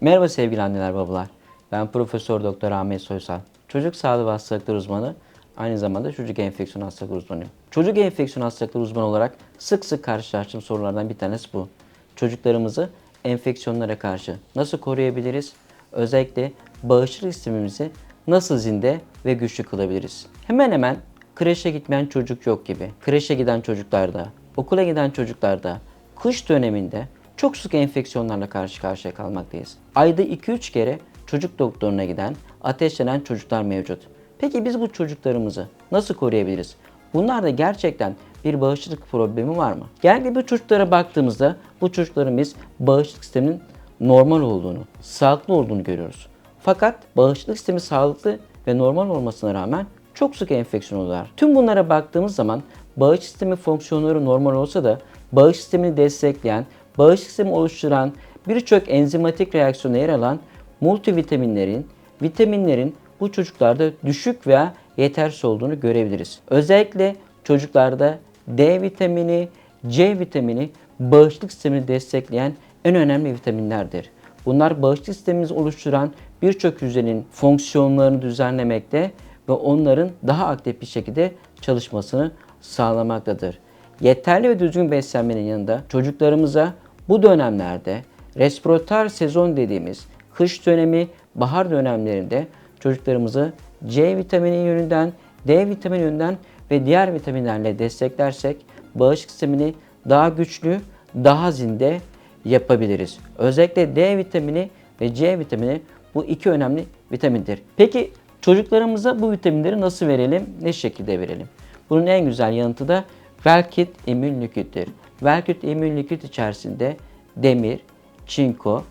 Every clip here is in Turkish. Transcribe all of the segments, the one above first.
Merhaba sevgili anneler babalar. Ben Profesör Doktor Ahmet Soysal. Çocuk sağlığı ve hastalıkları uzmanı, aynı zamanda çocuk enfeksiyon hastalıkları uzmanıyım. Çocuk enfeksiyon hastalıkları uzmanı olarak sık sık karşılaştığım sorulardan bir tanesi bu. Çocuklarımızı enfeksiyonlara karşı nasıl koruyabiliriz? Özellikle bağışıklık sistemimizi nasıl zinde ve güçlü kılabiliriz? Hemen hemen kreşe gitmeyen çocuk yok gibi. Kreşe giden çocuklarda, okula giden çocuklarda, kış döneminde çok sık enfeksiyonlarla karşı karşıya kalmaktayız. Ayda 2-3 kere çocuk doktoruna giden, ateşlenen çocuklar mevcut. Peki biz bu çocuklarımızı nasıl koruyabiliriz? Bunlarda gerçekten bir bağışıklık problemi var mı? Genellikle bu çocuklara baktığımızda bu çocukların biz bağışıklık sisteminin normal olduğunu, sağlıklı olduğunu görüyoruz. Fakat bağışıklık sistemi sağlıklı ve normal olmasına rağmen çok sık enfeksiyon oluyorlar. Tüm bunlara baktığımız zaman bağışıklık sistemi fonksiyonları normal olsa da bağışıklık sistemini destekleyen, bağışıklık sistemi oluşturan birçok enzimatik reaksiyona yer alan multivitaminlerin, vitaminlerin bu çocuklarda düşük veya yetersiz olduğunu görebiliriz. Özellikle çocuklarda D vitamini, C vitamini bağışıklık sistemini destekleyen en önemli vitaminlerdir. Bunlar bağışıklık sistemimizi oluşturan birçok hücrenin fonksiyonlarını düzenlemekte ve onların daha aktif bir şekilde çalışmasını sağlamaktadır. Yeterli ve düzgün beslenmenin yanında çocuklarımıza bu dönemlerde respiratör sezon dediğimiz kış dönemi, bahar dönemlerinde çocuklarımızı C vitamini yönünden, D vitamini yönünden ve diğer vitaminlerle desteklersek bağışıklık sistemini daha güçlü, daha zinde yapabiliriz. Özellikle D vitamini ve C vitamini bu iki önemli vitamindir. Peki çocuklarımıza bu vitaminleri nasıl verelim, ne şekilde verelim? Bunun en güzel yanıtı da Velkit İmmün Likit'tir. Velkit İmmün Likit içerisinde demir, çinko,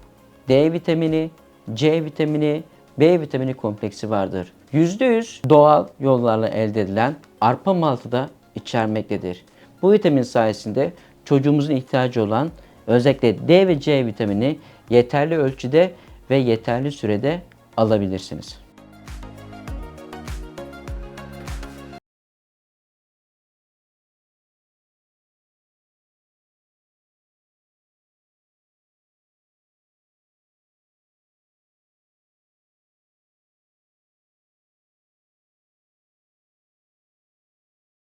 D vitamini, C vitamini, B vitamini kompleksi vardır. %100 doğal yollarla elde edilen arpa maltı da içermektedir. Bu vitamin sayesinde çocuğumuzun ihtiyacı olan özellikle D ve C vitamini yeterli ölçüde ve yeterli sürede alabilirsiniz.